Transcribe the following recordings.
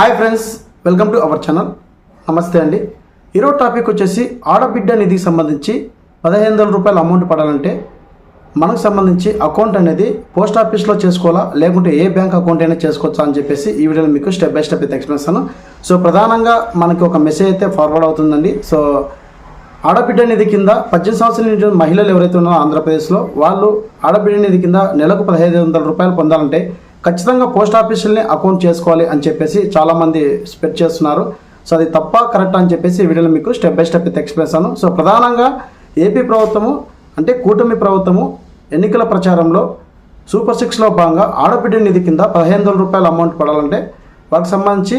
Hi friends welcome to our channel నమస్తే అండి. ఈరోజు టాపిక్ వచ్చేసి ఆడబిడ్డ నిధికి సంబంధించి పదిహేను వందల రూపాయల అమౌంట్ పడాలంటే మనకు సంబంధించి అకౌంట్ అనేది పోస్ట్ ఆఫీస్లో చేసుకోవాలా? లేకుంటే ఏ బ్యాంక్ అకౌంట్ అయినా చేసుకోవచ్చా అని చెప్పేసి ఈ వీడియోలో మీకు స్టెప్ బై స్టెప్ అయితే ఎక్స్ప్లెయిన్ చేస్తాను. సో ప్రధానంగా మనకి ఒక మెసేజ్ అయితే ఫార్వర్డ్ అవుతుందండి. సో ఆడబిడ్డ నిధి కింద పద్దెనిమిది సంవత్సరాల నుంచి మహిళలు ఎవరైతే ఉన్నారో ఆంధ్రప్రదేశ్లో వాళ్ళు ఆడబిడ్డ నిధి కింద నెలకు పదహైదు వందల రూపాయలు పొందాలంటే ఖచ్చితంగా పోస్ట్ ఆఫీసుల్ని అకౌంట్ చేసుకోవాలి అని చెప్పేసి చాలామంది స్పెడ్ చేస్తున్నారు. సో అది తప్ప కరెక్ట్ అని చెప్పేసి వీడియోలో మీకు స్టెప్ బై స్టెప్ అయితే ఎక్స్ప్లెయిన్ చేస్తాను. సో ప్రధానంగా ఏపీ ప్రభుత్వము అంటే కూటమి ప్రభుత్వము ఎన్నికల ప్రచారంలో సూపర్ సిక్స్లో భాగంగా ఆడబిడ్డ నిధి కింద పదిహేను వందల రూపాయల అమౌంట్ పడాలంటే వాటికి సంబంధించి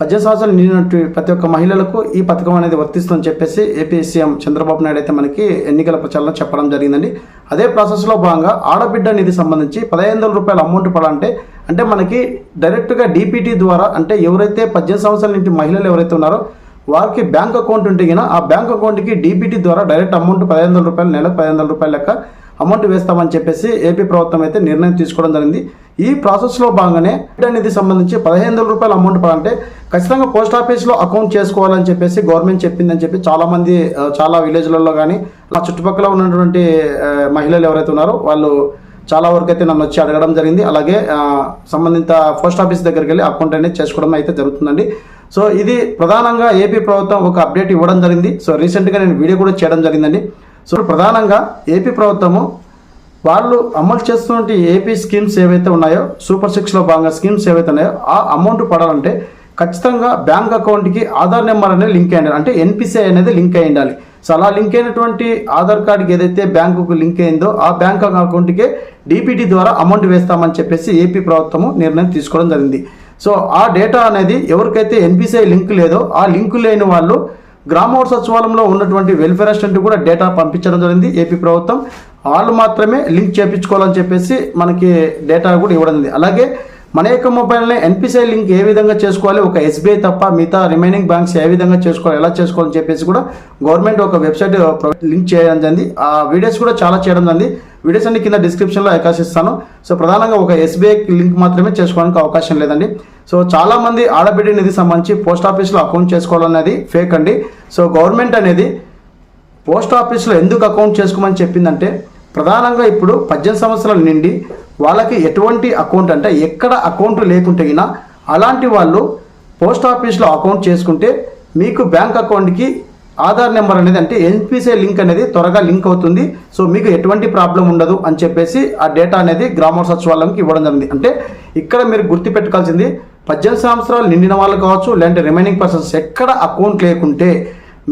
పద్దెనిమిది సంవత్సరాలు నిండినట్టు ప్రతి ఒక్క మహిళలకు ఈ పథకం అనేది వర్తిస్తుందని చెప్పేసి ఏపీ సీఎం చంద్రబాబు నాయుడు అయితే మనకి ఎన్నికల ప్రచారంలో చెప్పడం జరిగిందండి. అదే ప్రాసెస్లో భాగంగా ఆడబిడ్డ నిధి సంబంధించి పదహైదు వందల రూపాయల అమౌంట్ పడాలంటే అంటే మనకి డైరెక్ట్గా డీపీటీ ద్వారా అంటే ఎవరైతే పద్దెనిమిది సంవత్సరాల నుండి మహిళలు ఎవరైతే ఉన్నారో వారికి బ్యాంక్ అకౌంట్ ఉంటే ఆ బ్యాంక్ అకౌంట్కి డీబీటీ ద్వారా డైరెక్ట్ అమౌంట్ పదహైదు వందల రూపాయలు నెలకు పదిహేను వందల రూపాయల లెక్క అమౌంట్ వేస్తామని చెప్పేసి ఏపీ ప్రభుత్వం అయితే నిర్ణయం తీసుకోవడం జరిగింది. ఈ ప్రాసెస్లో భాగంగానే నిధి సంబంధించి పదిహేను వందల రూపాయల అమౌంట్ పడాలంటే ఖచ్చితంగా పోస్ట్ ఆఫీస్లో అకౌంట్ చేసుకోవాలని చెప్పేసి గవర్నమెంట్ చెప్పిందని చెప్పి చాలామంది చాలా విలేజ్లలో కానీ ఆ చుట్టుపక్కల ఉన్నటువంటి మహిళలు ఎవరైతే ఉన్నారో వాళ్ళు చాలా వరకు అయితే నన్ను వచ్చి అడగడం జరిగింది. అలాగే సంబంధిత పోస్ట్ ఆఫీస్ దగ్గరికి వెళ్ళి అకౌంట్ అనేది చేసుకోవడం అయితే జరుగుతుందండి. సో ఇది ప్రధానంగా ఏపీ ప్రభుత్వం ఒక అప్డేట్ ఇవ్వడం జరిగింది. సో రీసెంట్గా నేను వీడియో కూడా చేయడం జరిగిందండి. సో ప్రధానంగా ఏపీ ప్రభుత్వము వాళ్ళు అమలు చేస్తున్న ఏపీ స్కీమ్స్ ఏవైతే ఉన్నాయో సూపర్ సిక్స్లో భాగంగా స్కీమ్స్ ఏవైతే ఉన్నాయో ఆ అమౌంట్ పడాలంటే ఖచ్చితంగా బ్యాంక్ అకౌంట్కి ఆధార్ నెంబర్ అనేది లింక్ అయ్యి అంటే ఎన్పిసిఐ అనేది లింక్ అయి ఉండాలి. సో అలా లింక్ అయినటువంటి ఆధార్ కార్డుకి ఏదైతే బ్యాంకుకు లింక్ అయిందో ఆ బ్యాంక్ అకౌంట్కి డీపీటీ ద్వారా అమౌంట్ వేస్తామని చెప్పేసి ఏపీ ప్రభుత్వము నిర్ణయం తీసుకోవడం జరిగింది. సో ఆ డేటా అనేది ఎవరికైతే ఎన్పిసిఐ లింక్ లేదో ఆ లింక్ లేని వాళ్ళు గ్రామ సచివాలయంలో ఉన్నటువంటి వెల్ఫేర్ అసిస్టెంట్ కూడా డేటా పంపించడం జరిగింది ఏపీ ప్రభుత్వం. వాళ్ళు మాత్రమే లింక్ చేయించుకోవాలని చెప్పేసి మనకి డేటా కూడా ఇవ్వడం జరిగింది. అలాగే మన యొక్క మొబైల్ని ఎన్పిసిఐ లింక్ ఏ విధంగా చేసుకోవాలి ఒక ఎస్బీఐ తప్ప మిగతా రిమైనింగ్ బ్యాంక్స్ ఏ విధంగా చేసుకోవాలి ఎలా చేసుకోవాలని చెప్పేసి కూడా గవర్నమెంట్ ఒక వెబ్సైట్ లింక్ చేయడం జరిగింది. ఆ వీడియోస్ కూడా చాలా చేయడం జరిగింది. వీడియోస్ అన్ని కింద డిస్క్రిప్షన్లో అవకాశిస్తాను సో ప్రధానంగా ఒక ఎస్బీఐ లింక్ మాత్రమే చేసుకోవడానికి అవకాశం లేదండి. సో చాలా మంది ఆడబిడ్డ నిధి సంబంధించి పోస్ట్ ఆఫీస్లో అకౌంట్ చేసుకోవాలనేది ఫేక్ అండి. సో గవర్నమెంట్ అనేది పోస్ట్ ఆఫీస్లో ఎందుకు అకౌంట్ చేసుకోమని చెప్పిందంటే ప్రధానంగా ఇప్పుడు పద్దెనిమిది సంవత్సరాల నిండి వాళ్ళకి ఎటువంటి అకౌంట్ అంటే ఎక్కడ అకౌంట్ లేకుంటే అలాంటి వాళ్ళు పోస్ట్ ఆఫీస్లో అకౌంట్ చేసుకుంటే మీకు బ్యాంక్ అకౌంట్కి ఆధార్ నెంబర్ అనేది అంటే ఎన్పిసిఐ లింక్ అనేది త్వరగా లింక్ అవుతుంది. సో మీకు ఎటువంటి ప్రాబ్లం ఉండదు అని చెప్పేసి ఆ డేటా అనేది గ్రామ సచివాలయంకి ఇవ్వడం జరిగింది. అంటే ఇక్కడ మీరు గుర్తుపెట్టుకోవాల్సింది పద్దెనిమిది సంవత్సరాలు నిండిన వాళ్ళు కావచ్చు లేదంటే రిమైనింగ్ పర్సన్స్ ఎక్కడ అకౌంట్ లేకుంటే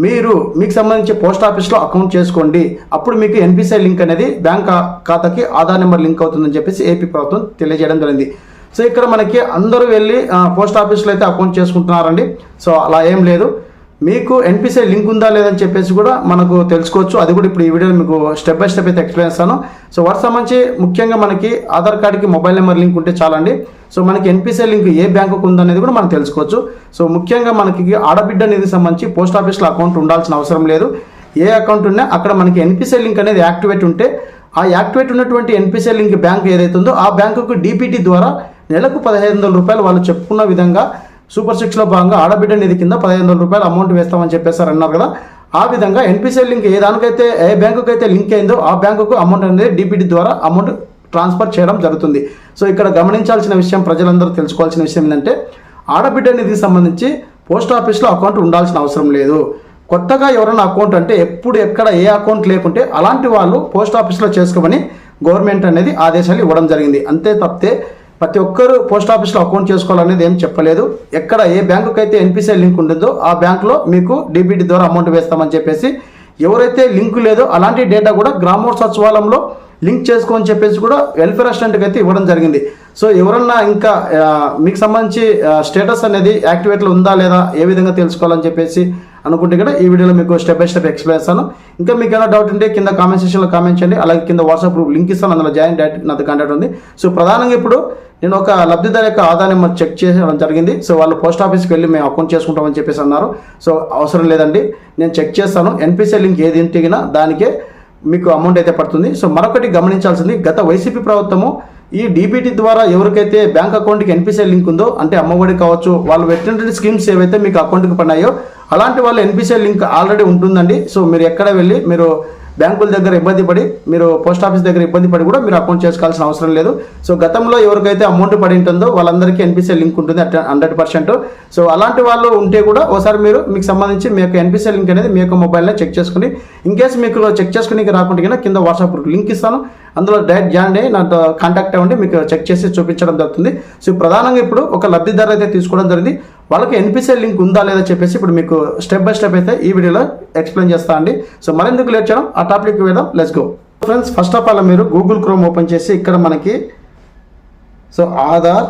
మీరు మీకు సంబంధించి పోస్ట్ ఆఫీస్లో అకౌంట్ చేసుకోండి. అప్పుడు మీకు ఎన్పిసిఐ లింక్ అనేది బ్యాంక్ ఖాతాకి ఆధార్ నెంబర్ లింక్ అవుతుందని చెప్పేసి ఏపీ ప్రభుత్వం తెలియజేయడం జరిగింది. సో ఇక్కడ మనకి అందరూ వెళ్ళి పోస్ట్ ఆఫీస్లో అయితే అకౌంట్ చేసుకుంటున్నారండి. సో అలా ఏం లేదు. మీకు ఎన్పిసిఐ లింక్ ఉందా లేదని చెప్పేసి కూడా మనకు తెలుసుకోవచ్చు. అది కూడా ఇప్పుడు ఈ వీడియోలో మీకు స్టెప్ బై స్టెప్ అయితే ఎక్స్ప్లెయిన్ చేస్తాను. సో వాటి సంబంధించి ముఖ్యంగా మనకి ఆధార్ కార్డుకి మొబైల్ నెంబర్ లింక్ ఉంటే చాలండి. సో మనకి ఎన్పిసిఐ లింక్ ఏ బ్యాంకుకు ఉందనేది కూడా మనం తెలుసుకోవచ్చు. సో ముఖ్యంగా మనకి ఆడబిడ్డ నిధికి సంబంధించి పోస్ట్ ఆఫీస్లో అకౌంట్ ఉండాల్సిన అవసరం లేదు. ఏ అకౌంట్ ఉన్నా అక్కడ మనకి ఎన్పిసిఐ లింక్ అనేది యాక్టివేట్ ఉంటే ఆ యాక్టివేట్ ఉన్నటువంటి ఎన్పిసిఐ లింక్ బ్యాంక్ ఏదైతే ఉందో ఆ బ్యాంకుకు డీపీటీ ద్వారా నెలకు పదిహేను వందల రూపాయలు వాళ్ళు చెప్పుకున్న విధంగా సూపర్ సిక్స్లో భాగంగా ఆడబిడ్డ నిధి కింద పదిహేను వందల రూపాయలు అమౌంట్ వేస్తామని చెప్పేసారు అన్నారు కదా. ఆ విధంగా ఎన్పిసిఐ లింక్ ఏ దానికైతే ఏ బ్యాంకుకి అయితే లింక్ అయిందో ఆ బ్యాంకుకు అమౌంట్ అనేది డీపీటీ ద్వారా అమౌంట్ ట్రాన్స్ఫర్ చేయడం జరుగుతుంది. సో ఇక్కడ గమనించాల్సిన విషయం ప్రజలందరూ తెలుసుకోవాల్సిన విషయం ఏంటంటే ఆడబిడ్డ నిధికి సంబంధించి పోస్ట్ ఆఫీస్లో అకౌంట్ ఉండాల్సిన అవసరం లేదు. కొత్తగా ఎవరైనా అకౌంట్ అంటే ఎప్పుడు ఎక్కడ ఏ అకౌంట్ లేకుంటే అలాంటి వాళ్ళు పోస్ట్ ఆఫీస్లో చేసుకోమని గవర్నమెంట్ అనేది ఆదేశాలు ఇవ్వడం జరిగింది. అంతే తప్పితే ప్రతి ఒక్కరు పోస్ట్ ఆఫీస్లో అకౌంట్ చేసుకోవాలనేది ఏం చెప్పలేదు. ఎక్కడ ఏ బ్యాంకుకి అయితే ఎన్పిసిఐ లింక్ ఉంటుందో ఆ బ్యాంకులో మీకు డీబీటీ ద్వారా అమౌంట్ వేస్తామని చెప్పేసి ఎవరైతే లింక్ లేదో అలాంటి డేటా కూడా గ్రామోత్సవాలంలో సచివాలయంలో లింక్ చేసుకోని చెప్పేసి కూడా వెల్ఫేర్ అసిస్టెంట్కి అయితే ఇవ్వడం జరిగింది. సో ఎవరన్నా ఇంకా మీకు సంబంధించి స్టేటస్ అనేది యాక్టివేట్లో ఉందా లేదా ఏ విధంగా తెలుసుకోవాలని చెప్పేసి అనుకుంటే కూడా ఈ వీడియోలో మీకు స్టెప్ బై స్టెప్ ఎక్స్ప్లెయిన్ చేస్తాను. ఇంకా మీకు ఏమైనా డౌట్ ఉంటే కింద కామెంట్ సెక్షన్లో కామెంట్ చేయండి. అలాగే కింద వాట్సాప్ గ్రూప్ లింక్ ఇస్తాను. అందులో జాయిన్ డైరెక్ట్ నాతో కాంటాక్ట్ ఉంది. సో ప్రధానంగా ఇప్పుడు నేను ఒక లబ్ధిదారు యొక్క ఆధార్ నెంబర్ చెక్ చేయడం జరిగింది. సో వాళ్ళు పోస్ట్ ఆఫీస్కి వెళ్ళి మేము అకౌంట్ చేసుకుంటామని చెప్పేసి అన్నారు. సో అవసరం లేదండి. నేను చెక్ చేస్తాను. ఎన్పిసిఐ లింక్ ఏది ఉంటే దానికే మీకు అమౌంట్ అయితే పడుతుంది. సో మరొకటి గమనించాల్సింది. గత వైసీపీ ప్రభుత్వము ఈ డీబీటీ ద్వారా ఎవరికైతే బ్యాంక్ అకౌంట్కి ఎన్పిసిఐ లింక్ ఉందో అంటే అమ్మఒడి కావచ్చు వాళ్ళు పెట్టినటువంటి స్కీమ్స్ ఏవైతే మీకు అకౌంట్కి పడినాయో అలాంటి వాళ్ళ ఎన్పిసిఐ లింక్ ఆల్రెడీ ఉంటుందండి. సో మీరు ఎక్కడ వెళ్ళి మీరు బ్యాంకుల దగ్గర ఇబ్బంది పడి మీరు పోస్ట్ ఆఫీస్ దగ్గర ఇబ్బంది పడి కూడా మీరు అకౌంట్ చేసుకోవాల్సిన అవసరం లేదు. సో గతంలో ఎవరికైతే అమౌంట్ పడి ఉంటుందో వాళ్ళందరికీ ఎన్పిసిఐ లింక్ ఉంటుంది హండ్రెడ్ పర్సెంట్. సో అలాంటి వాళ్ళు ఉంటే కూడా ఒకసారి మీరు మీకు సంబంధించి మీ యొక్క ఎన్పిసిఐ లింక్ అనేది మీ యొక్క మొబైల్లో చెక్ చేసుకుని ఇన్ కేసు మీకు చెక్ చేసుకుని రాకుండా కింద వాట్సాప్ లింక్ ఇస్తాను. అందులో డైరెక్ట్ జాయిన్ అయ్యి నాతో కాంటాక్ట్ అవ్వండి మీకు చెక్ చేసి చూపించడం జరుగుతుంది. సో ప్రధానంగా ఇప్పుడు ఒక లబ్ధిదారు అయితే తీసుకోవడం జరిగింది. వాళ్ళకి ఎన్పిసిఐ లింక్ ఉందా లేదా చెప్పేసి ఇప్పుడు మీకు స్టెప్ బై స్టెప్ అయితే ఈ వీడియోలో ఎక్స్ప్లెయిన్ చేస్తా అండి. సో మరెందుకు లేట్ చేయడం? ఆ టాపిక్ వేద్దాం let's go friends first of all మీరు గూగుల్ క్రోమ్ ఓపెన్ చేసి ఇక్కడ మనకి so Aadhaar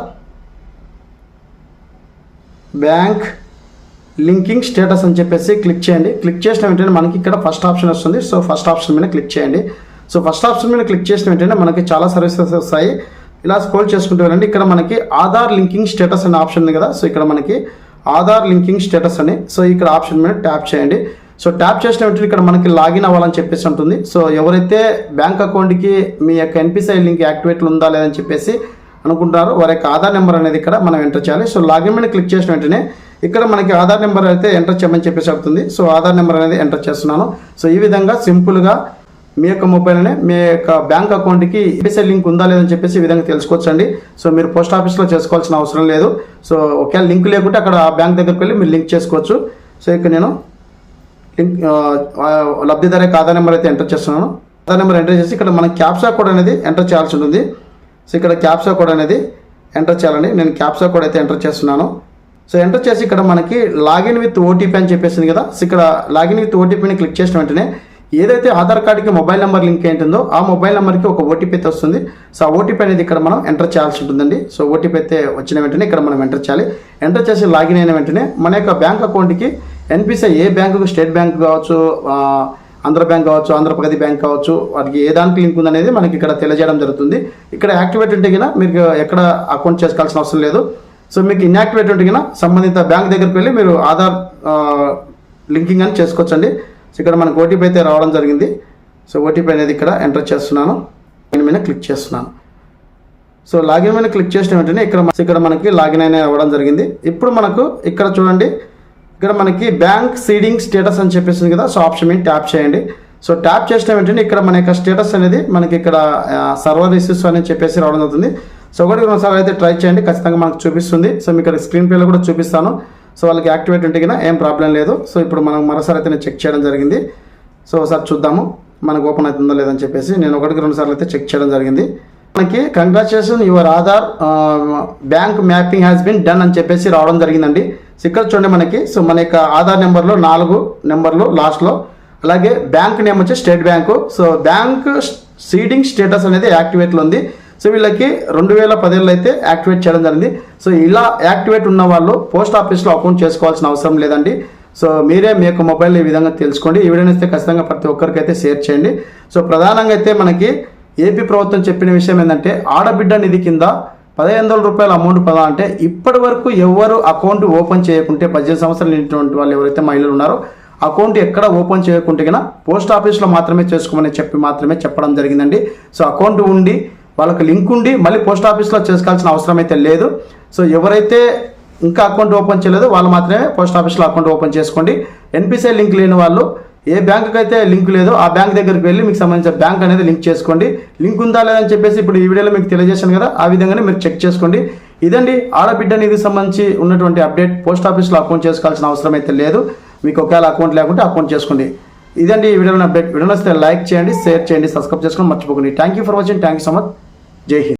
bank linking status అని చెప్పేసి క్లిక్ చేయండి. క్లిక్ చేసిన వెంటనే మనకి ఇక్కడ ఫస్ట్ ఆప్షన్ వస్తుంది. సో ఫస్ట్ ఆప్షన్ మీద క్లిక్ చేయండి. సో ఫస్ట్ ఆప్షన్ మీద క్లిక్ చేసిన వెంటనే మనకి చాలా సర్వీసెస్ వస్తాయి. ఇలా స్క్రోల్ చేసుకుంటూ వెళ్ళండి ఇక్కడ మనకి ఆధార్ లింకింగ్ స్టేటస్ అనే ఆప్షన్ ఉంది కదా. సో ఇక్కడ మనకి ఆధార్ లింకింగ్ స్టేటస్ అని సో ఇక్కడ ఆప్షన్ మీద ట్యాప్ చేయండి. సో ట్యాప్ చేసిన వెంటనే ఇక్కడ మనకి లాగిన్ అవ్వాలని చెప్పేసి ఉంటుంది. సో ఎవరైతే బ్యాంక్ అకౌంట్కి మీ యొక్క ఎన్పిసిఐ లింక్ యాక్టివేట్లు ఉందా లేదని చెప్పేసి అనుకుంటారు వారి యొక్క ఆధార్ నెంబర్ అనేది ఇక్కడ మనం ఎంటర్ చేయాలి. సో లాగిన్ మీద క్లిక్ చేసిన వెంటనే ఇక్కడ మనకి ఆధార్ నెంబర్ అయితే ఎంటర్ చేయమని చెప్పేసి అవుతుంది సో ఆధార్ నెంబర్ అనేది ఎంటర్ చేస్తున్నాను. సో ఈ విధంగా సింపుల్గా మీ యొక్క మొబైల్నే మీ యొక్క బ్యాంక్ అకౌంట్కి ఎంపీసీ లింక్ ఉందా లేదని చెప్పేసి ఈ విధంగా తెలుసుకోవచ్చండి. సో మీరు పోస్ట్ ఆఫీస్లో చేసుకోవాల్సిన అవసరం లేదు. సో ఒకవేళ లింక్ లేకుంటే అక్కడ బ్యాంక్ దగ్గరికి వెళ్ళి మీరు లింక్ చేసుకోవచ్చు. సో ఇక్కడ నేను లింక్ ఆ, లబ్ధిదారు యొక్క ఆధార్ నెంబర్ అయితే ఎంటర్ చేస్తున్నాను. ఆధార్ నెంబర్ ఎంటర్ చేసి ఇక్కడ మనం క్యాప్సా కోడ్ అనేది ఎంటర్ చేయాల్సి ఉంటుంది. సో ఇక్కడ క్యాప్సా కోడ్ అనేది ఎంటర్ చేయాలండి. నేను క్యాప్సా కోడ్ అయితే ఎంటర్ చేస్తున్నాను. సో ఎంటర్ చేసి ఇక్కడ మనకి లాగిన్ విత్ ఓటీపీ అని చెప్పేసింది కదా. సో ఇక్కడ లాగిన్ విత్ ఓటీపీని క్లిక్ చేసిన వెంటనే ఏదైతే ఆధార్ కార్డుకి మొబైల్ నెంబర్ లింక్ ఏంటుందో ఆ మొబైల్ నెంబర్కి ఒక ఓటీపీ అయితే వస్తుంది. సో ఆ ఓటీపీ అనేది ఇక్కడ మనం ఎంటర్ చేయాల్సి ఉంటుందండి. సో ఓటీపీ అయితే వచ్చిన వెంటనే ఇక్కడ మనం ఎంటర్ చేయాలి. ఎంటర్ చేసి లాగిన్ అయిన వెంటనే మన యొక్క బ్యాంక్ అకౌంట్కి ఎన్పిసిఐ ఏ బ్యాంకు స్టేట్ బ్యాంక్ కావచ్చు ఆంధ్ర బ్యాంక్ కావచ్చు ఆంధ్రప్రగతి బ్యాంక్ కావచ్చు వాటికి ఏ దానికి లింక్ ఉందనేది మనకి ఇక్కడ తెలియజేయడం జరుగుతుంది. ఇక్కడ యాక్టివేట్ ఉంటే కన్నా మీకు ఎక్కడ అకౌంట్ చేసుకోవాల్సిన అవసరం లేదు. సో మీకు ఇన్యాక్టివేట్ ఉంటే కన్నా సంబంధిత బ్యాంక్ దగ్గరికి వెళ్ళి మీరు ఆధార్ లింకింగ్ అని చేసుకోవచ్చండి. సో ఇక్కడ మనకు ఓటీపీ అయితే రావడం జరిగింది. సో ఓటీపీ అనేది ఇక్కడ ఎంటర్ చేస్తున్నాను. దీని మీద క్లిక్ చేస్తున్నాను. సో లాగిన్ మీద క్లిక్ చేసిన వెంటనే ఇక్కడ ఇక్కడ మనకి లాగిన్ అయిన అవ్వడం జరిగింది. ఇప్పుడు మనకు ఇక్కడ చూడండి. ఇక్కడ మనకి బ్యాంక్ సీడింగ్ స్టేటస్ అని చెప్పేసింది కదా. సో ఆప్షన్ మీద ట్యాప్ చేయండి. సో ట్యాప్ చేసిన వెంటనే ఇక్కడ మన యొక్క స్టేటస్ అనేది మనకి ఇక్కడ సర్వర్ ఇష్యూస్ అని చెప్పేసి రావడం జరుగుతుంది. సో ఒకటి రెండుసార్లు అయితే ట్రై చేయండి. ఖచ్చితంగా మనకు చూపిస్తుంది. సో మీకు ఇక్కడ స్క్రీన్ ప్లేలో కూడా చూపిస్తాను. సో వాళ్ళకి యాక్టివేట్ ఉంటే కన్నా ఏం ప్రాబ్లం లేదు. సో ఇప్పుడు మనం మరోసారి అయితే నేను చెక్ చేయడం జరిగింది. సో ఒకసారి చూద్దాము మనకు ఓపెన్ అవుతుందో లేదని చెప్పేసి. నేను ఒకటికి రెండు సార్లు అయితే చెక్ చేయడం జరిగింది. మనకి congratulation your Aadhaar bank mapping has been done అని చెప్పేసి రావడం జరిగిందండి. సో ఇక్కడ చూడండి మనకి. సో మన యొక్క ఆధార్ నెంబర్లో నాలుగు నెంబర్లు లాస్ట్లో అలాగే బ్యాంక్ నేమ్ వచ్చి state bank so bank seeding status అనేది యాక్టివేట్లో ఉంది. సో వీళ్ళకి రెండు వేల పదేళ్ళు అయితే యాక్టివేట్ చేయడం జరిగింది. సో ఇలా యాక్టివేట్ ఉన్న వాళ్ళు పోస్ట్ ఆఫీస్లో అకౌంట్ చేసుకోవాల్సిన అవసరం లేదండి. సో మీరే మీ యొక్క మొబైల్ ఈ విధంగా తెలుసుకోండి. ఈ వీడియోని ఇస్తే ఖచ్చితంగా ప్రతి ఒక్కరికి అయితే షేర్ చేయండి. సో ప్రధానంగా అయితే మనకి ఏపీ ప్రభుత్వం చెప్పిన విషయం ఏంటంటే ఆడబిడ్డ నిధి కింద పదిహేను వందల రూపాయల అమౌంట్ పదా అంటే ఇప్పటి వరకు ఎవరు అకౌంట్ ఓపెన్ చేయకుంటే పద్దెనిమిది సంవత్సరాలు నిండినటువంటి వాళ్ళు ఎవరైతే మహిళలు ఉన్నారో అకౌంట్ ఎక్కడ ఓపెన్ చేయకుంటే కన్నా పోస్ట్ ఆఫీస్లో మాత్రమే చేసుకోమని చెప్పి మాత్రమే చెప్పడం జరిగిందండి. సో అకౌంట్ ఉండి వాళ్ళకి లింక్ ఉండి మళ్ళీ పోస్ట్ ఆఫీస్లో చేసుకోవాల్సిన అవసరం అయితే లేదు. సో ఎవరైతే ఇంకా అకౌంట్ ఓపెన్ చేయలేదో వాళ్ళు మాత్రమే పోస్ట్ ఆఫీస్లో అకౌంట్ ఓపెన్ చేసుకోండి. ఎన్పిసిఐ లింక్ లేని వాళ్ళు ఏ బ్యాంకుకి అయితే లింక్ లేదో ఆ బ్యాంక్ దగ్గరికి వెళ్ళి మీకు సంబంధించిన బ్యాంక్ అనేది లింక్ చేసుకోండి. లింక్ ఉందా లేదని చెప్పేసి ఇప్పుడు ఈ వీడియోలో మీకు తెలియజేశాను కదా ఆ విధంగానే మీరు చెక్ చేసుకోండి. ఇదండి ఆడబిడ్డ నిధికి సంబంధించి ఉన్నటువంటి అప్డేట్. పోస్ట్ ఆఫీస్లో అకౌంట్ చేసుకోవాల్సిన అవసరం అయితే లేదు. మీకు ఒకవేళ అకౌంట్ లేకుంటే అకౌంట్ చేసుకోండి. ఇదండి ఈ వీడియోలో అప్డేట్. వీడియో నచ్చితే లైక్ చేయండి షేర్ చేయండి సబ్స్క్రైబ్ చేసుకోండి మర్చిపోకండి. Thank you for watching thank you so much جے ہند۔